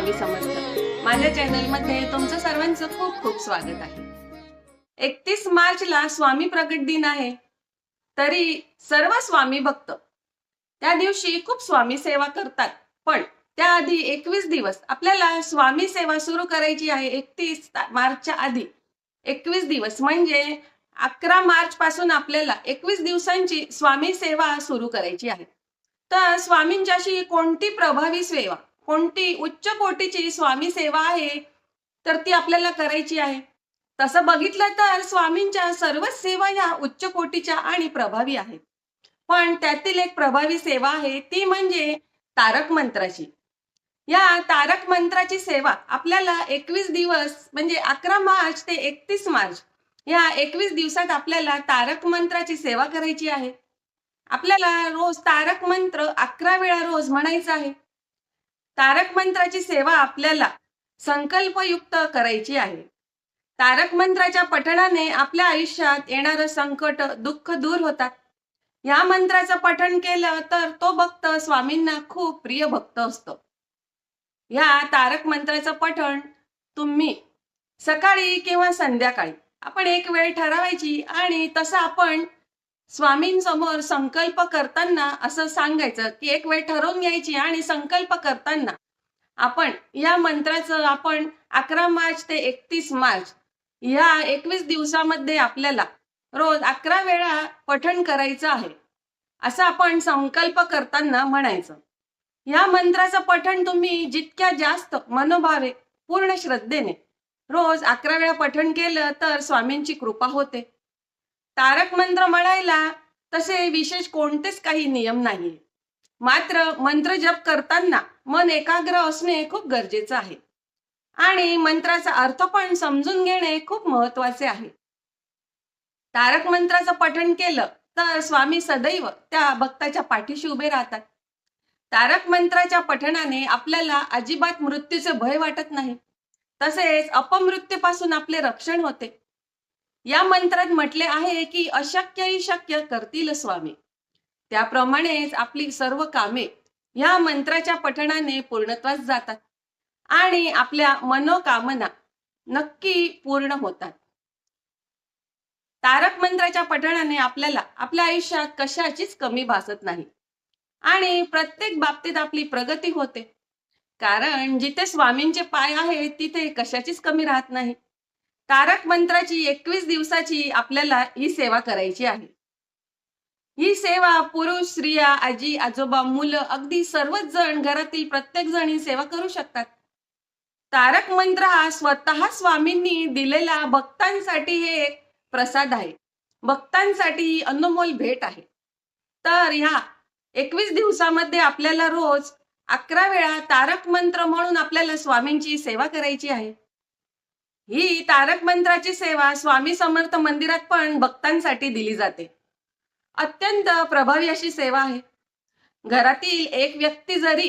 स्वामी समर्थ माझ्या चॅनलमध्ये तुमचं सर्वांचं खूप खूप स्वागत आहे. एकतीस मार्चला स्वामी प्रगट दिन आहे. तरी सर्व स्वामी भक्त त्या दिवशी खूप स्वामी सेवा करतात. पण त्याआधी एकवीस दिवस आपल्याला स्वामी सेवा सुरू करायची आहे एकतीस मार्चच्या आधी. एकवीस दिवस म्हणजे अकरा मार्च पासून आपल्याला एकवीस दिवसांची स्वामी सेवा सुरू करायची आहे. तर स्वामींच्याशी कोणती प्रभावी सेवा कोणती उच्च कोटीची स्वामी सेवा आहे तर ती आपल्याला करायची आहे. तसं बघितलं तर स्वामींच्या सर्वच सेवा या उच्च कोटीच्या आणि प्रभावी आहेत. पण त्यातील एक प्रभावी सेवा आहे ती म्हणजे तारक मंत्राची. या तारक मंत्राची सेवा आपल्याला एकवीस दिवस म्हणजे अकरा मार्च ते एकतीस मार्च या एकवीस दिवसात आपल्याला तारक मंत्राची सेवा करायची आहे. आपल्याला रोज तारक मंत्र अकरा वेळा रोज म्हणायचा आहे. तारक मंत्राची सेवा आपल्याला संकल्पयुक्त करायची आहे. तारक मंत्राच्या पठणाने आपल्या आयुष्यात येणारं संकट दुःख दूर होतात. या मंत्राचं पठण केलं तर तो भक्त स्वामींना खूप प्रिय भक्त असतो. या तारक मंत्राचं पठण तुम्ही सकाळी किंवा संध्याकाळी आपण एक वेळ ठरवायची आणि तसं आपण स्वामींसमोर संकल्प करताना असं सांगायचं की एक वेळ ठरवून घ्यायची आणि संकल्प करताना आपण या मंत्राचं आपण अकरा मार्च ते एकतीस मार्च या एकवीस दिवसामध्ये आपल्याला रोज अकरा वेळा पठण करायचं आहे. असं आपण संकल्प करताना म्हणायचं. या मंत्राचं पठण तुम्ही जितक्या जास्त मनोभावे पूर्ण श्रद्धेने रोज अकरा वेळा पठण केलं तर स्वामींची कृपा होते. तारक मंत्र म्हणायला तसे विशेष कोणतेच काही नियम नाही मात्र मंत्र जप करताना मन एकाग्र असणे खूप गरजेचं आहे. आणि मंत्राचा अर्थ पण समजून घेणे खूप महत्त्वाचे आहे. तारक मंत्राचं पठण केलं तर स्वामी सदैव त्या भक्ताच्या पाठीशी उभे राहतात. तारक मंत्राच्या पठणाने आपल्याला अजिबात मृत्यूचे भय वाटत नाही. तसेच अपमृत्यूपासून आपले रक्षण होते. या मंत्रात म्हटले आहे की अशक्यही शक्य करतील स्वामी. त्याप्रमाणेच आपली सर्व कामे या मंत्राच्या पठणाने पूर्णत्वास जातात आणि आपल्या मनोकामना नक्की पूर्ण होतात. तारक मंत्राच्या पठणाने आपल्याला आपल्या आयुष्यात कशाचीच कमी भासत नाही आणि प्रत्येक बाबतीत आपली प्रगती होते. कारण जिथे स्वामींचे पाय आहेत तिथे कशाचीच कमी राहत नाही. तारक मंत्राची एकवीस दिवसाची आपल्याला ही सेवा करायची आहे. ही सेवा पुरुष स्त्रिया आजी आजोबा मुलं अगदी सर्वच जण घरातील प्रत्येक जण ही सेवा करू शकतात. तारक मंत्र हा स्वतः स्वामींनी दिलेला भक्तांसाठी हे एक प्रसाद आहे. भक्तांसाठी ही अनमोल भेट आहे. तर ह्या एकवीस दिवसामध्ये आपल्याला रोज अकरा वेळा तारक मंत्र म्हणून आपल्याला स्वामींची सेवा करायची आहे. ही तारक मंत्राची सेवा स्वामी समर्थ मंदिरात पण भक्तांसाठी दिली जाते. अत्यंत प्रभावी अशी सेवा आहे. घरातील एक व्यक्ती जरी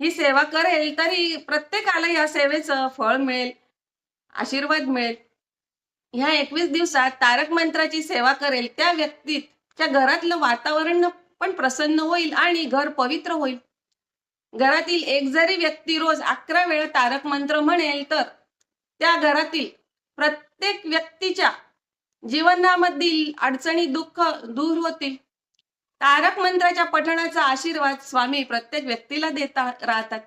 ही सेवा करेल तरी प्रत्येकाला या सेवेचं फळ मिळेल आशीर्वाद मिळेल. ह्या एकवीस दिवसात तारक मंत्राची सेवा करेल त्या व्यक्तीच्या घरातलं वातावरण पण प्रसन्न होईल आणि घर पवित्र होईल. घरातील एक जरी व्यक्ती रोज अकरा वेळा तारक मंत्र म्हणेल तर त्या घरातील प्रत्येक व्यक्तीच्या जीवनामधील अडचणी दुःख दूर होतील. तारक मंत्राच्या पठणाचा आशीर्वाद स्वामी प्रत्येक व्यक्तीला देता राहतात.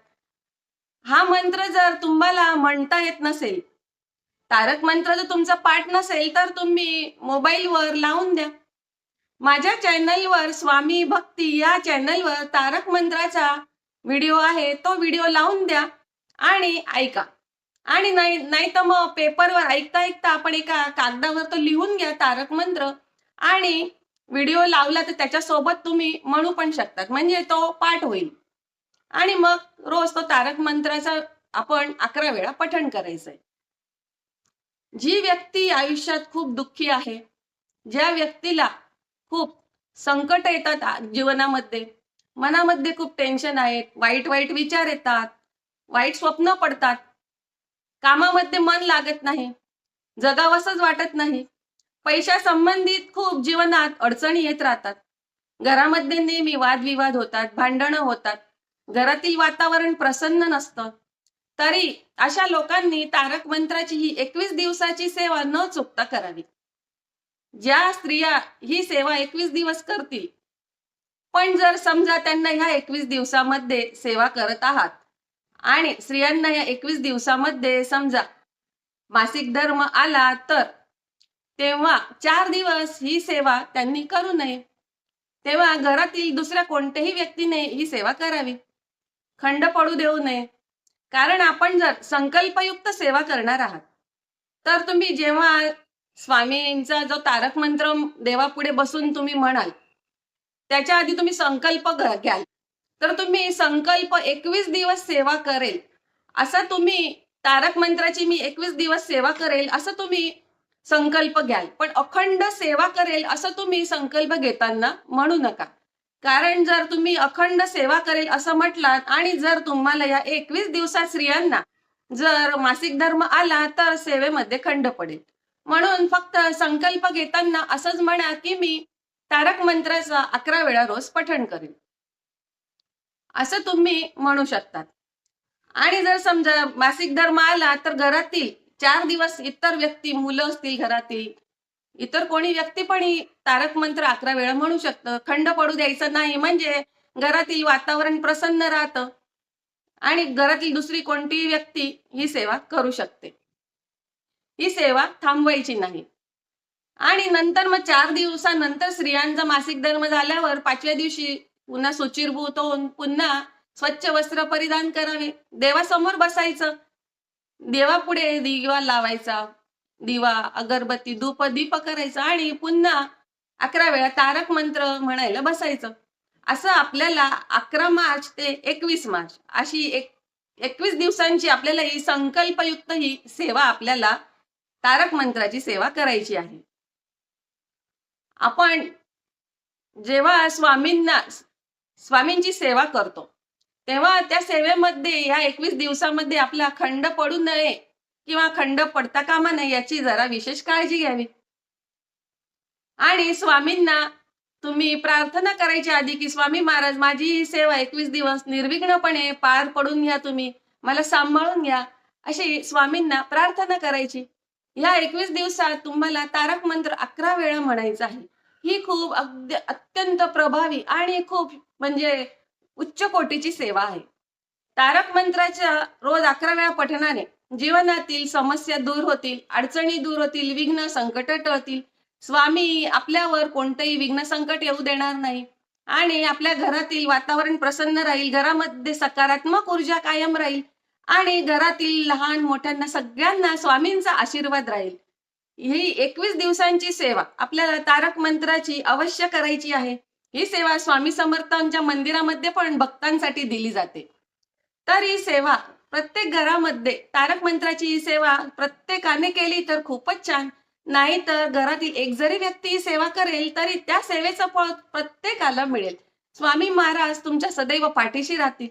हा मंत्र जर तुम्हाला म्हणता येत नसेल तारक मंत्र जर तुमचा पाठ नसेल तर तुम्ही मोबाईलवर लावून द्या. माझ्या चॅनलवर स्वामी भक्ती या चॅनलवर तारक मंत्राचा व्हिडिओ आहे तो व्हिडिओ लावून द्या आणि ऐका. आणि नाही नाही तर मग पेपरवर ऐकता ऐकता आपण एका कागदावर तो लिहून घ्या तारक मंत्र. आणि व्हिडिओ लावला तर त्याच्यासोबत तुम्ही म्हणू पण शकतात. म्हणजे तो पाठ होईल. आणि मग रोज तो तारक मंत्राचा आपण अकरा वेळा पठण करायचंय. जी व्यक्ती आयुष्यात खूप दुःखी आहे ज्या व्यक्तीला खूप संकट येतात जीवनामध्ये मनामध्ये खूप टेन्शन आहेत वाईट वाईट विचार येतात वाईट स्वप्न पडतात कामामध्ये मन लागत नाही जगावंसच वाटत नाही. पैशा संबंधित खूप जीवनात अडचणी येत राहतात. घरामध्ये नेहमी वादविवाद होतात भांडणं होतात. घरातील वातावरण प्रसन्न नसतं. तरी अशा लोकांनी तारक मंत्राची ही एकवीस दिवसाची सेवा न चुकता करावी. ज्या स्त्रिया ही सेवा एकवीस दिवस करतील. पण जर समजा त्यांना ह्या एकवीस दिवसामध्ये सेवा करत आहात आणि स्त्रियांना या एकवीस दिवसामध्ये समजा मासिक धर्म आला तर तेव्हा चार दिवस ही सेवा त्यांनी करू नये. तेव्हा घरातील दुसऱ्या कोणत्याही व्यक्तीने ही सेवा करावी. खंड पडू देऊ नये. कारण आपण जर संकल्पयुक्त सेवा करणार आहात तर तुम्ही जेव्हा स्वामींचा जो तारक मंत्र देवापुढे बसून तुम्ही म्हणाल त्याच्या आधी तुम्ही संकल्प घ- घ्याल. तर तुम्ही संकल्प एकवीस दिवस सेवा करेल. असं तुम्ही तारक मंत्राची मी एकवीस दिवस सेवा करेल असं तुम्ही संकल्प घ्याल. पण अखंड सेवा करेल असं तुम्ही संकल्प घेताना म्हणू नका. कारण जर तुम्ही अखंड सेवा करेल असं म्हटलात आणि जर तुम्हाला या एकवीस दिवसात स्त्रियांना जर मासिक धर्म आला तर सेवेमध्ये खंड पडेल. म्हणून फक्त संकल्प घेताना असंच म्हणा की मी तारक मंत्राचा अकरा वेळा रोज पठण करेल असं तुम्ही म्हणू शकतात. आणि जर समजा मासिक धर्म आला तर घरातील चार दिवस इतर व्यक्ती मुलं असतील घरातील इतर कोणी व्यक्ती पण ही तारक मंत्र अकरा वेळा म्हणू शकतं. खंड पडू द्यायचं नाही म्हणजे घरातील वातावरण प्रसन्न राहतं. आणि घरातील दुसरी कोणतीही व्यक्ती ही सेवा करू शकते. ही सेवा थांबवायची नाही. आणि नंतर मग चार दिवसानंतर स्त्रियांचा मासिक धर्म झाल्यावर पाचव्या दिवशी पुन्हा सुचिरभूत होऊन पुन्हा स्वच्छ वस्त्र परिधान करावे. देवासमोर बसायचं. देवापुढे दिवा लावायचा. दिवा अगरबत्ती धूप दीप करायचा आणि पुन्हा अकरा वेळा तारक मंत्र म्हणायला बसायचं. असं आपल्याला अकरा मार्च ते एकवीस मार्च अशी एक एकवीस दिवसांची आपल्याला ही संकल्पयुक्त ही सेवा आपल्याला तारक मंत्राची सेवा करायची आहे. आपण जेव्हा स्वामींना स्वामींची सेवा करतो. तेव्हा त्या सेवेमध्ये या एकवीस दिवसामध्ये आपला खंड पडू नये किंवा खंड पडता कामा नये याची जरा विशेष काळजी घ्यावी. आणि स्वामींना तुम्ही प्रार्थना करायच्या आधी की स्वामी महाराज माझी ही सेवा एकवीस दिवस निर्विघ्नपणे पार पडून घ्या तुम्ही. मला सांभाळून घ्या. अशी स्वामींना प्रार्थना करायची. या एकवीस दिवसात तुम्हाला तारक मंत्र अकरा वेळा म्हणायचा आहे. ही खूप अगदी अत्यंत प्रभावी आणि खूप म्हणजे उच्च कोटीची सेवा आहे. तारक मंत्राच्या रोज अकरा वेळा पठणाने जीवनातील समस्या दूर होतील अडचणी दूर होतील विघ्न संकट टळतील. स्वामी आपल्यावर कोणतंही विघ्न संकट येऊ देणार नाही. आणि आपल्या घरातील वातावरण प्रसन्न राहील घरामध्ये सकारात्मक ऊर्जा कायम राहील आणि घरातील लहान मोठ्यांना सगळ्यांना स्वामींचा आशीर्वाद राहील. ही एकवीस दिवसांची सेवा आपल्याला तारक मंत्राची अवश्य करायची आहे. ही सेवा स्वामी समर्थांच्या मंदिरामध्ये पण भक्तांसाठी दिली जाते. तर ही सेवा प्रत्येक घरामध्ये तारक मंत्राची ही सेवा प्रत्येकाने केली तर खूपच छान. नाही तर घरातील एक जरी व्यक्ती ही सेवा करेल तरी त्या सेवेचं फळ प्रत्येकाला मिळेल. स्वामी महाराज तुमच्या सदैव पाठीशी राहतील.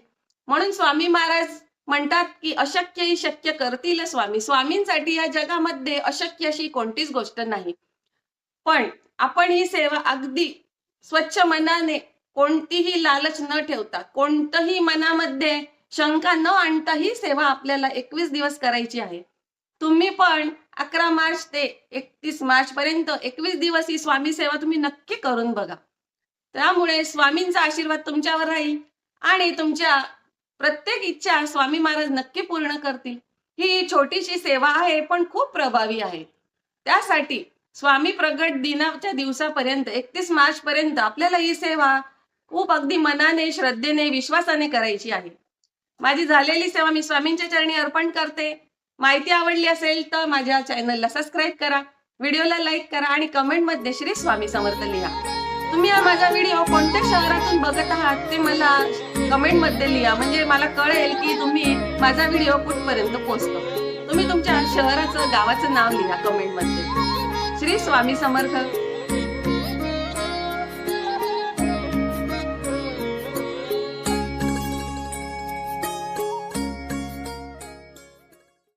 म्हणून स्वामी महाराज म्हणतात की अशक्य ही शक्य करतील स्वामी. स्वामींसाठी या जगामध्ये अशक्य अशी कोणतीच गोष्ट नाही. पण आपण ही सेवा अगदी स्वच्छ मनाने कोणतीही लालच न ठेवता कोणतंही मनामध्ये शंका न आणता ही सेवा आपल्याला एकवीस दिवस करायची आहे. तुम्ही पण अकरा मार्च ते एकतीस मार्च पर्यंत एकवीस दिवस ही स्वामी सेवा तुम्ही नक्की करून बघा. त्यामुळे स्वामींचा आशीर्वाद तुमच्यावर राहील आणि तुमच्या प्रत्येक इच्छा स्वामी महाराज नक्की पूर्ण करतील. ही छोटीशी सेवा आहे पण खूप प्रभावी आहे. त्यासाठी स्वामी प्रगट दिनाच्या दिवसापर्यंत एकतीस मार्च पर्यंत आपल्याला ही सेवा खूप अगदी मनाने श्रद्धेने विश्वासाने करायची आहे. माझी झालेली सेवा मी स्वामींच्या चरणी अर्पण करते. माहिती आवडली असेल तर माझ्या चॅनलला सबस्क्राईब करा व्हिडिओला लाईक करा आणि कमेंटमध्ये श्री स्वामी समर्थ लिहा. तुम्ही हा माझा व्हिडिओ कोणत्या शहरातून बघत आहात ते मला कमेंटमध्ये लिहा. म्हणजे मला कळेल की तुम्ही माझा व्हिडिओ कुठपर्यंत पोहोचतो तुम्ही तुमच्या शहराचं गावाचं नाव लिहा कमेंटमध्ये श्री स्वामी समर्थ.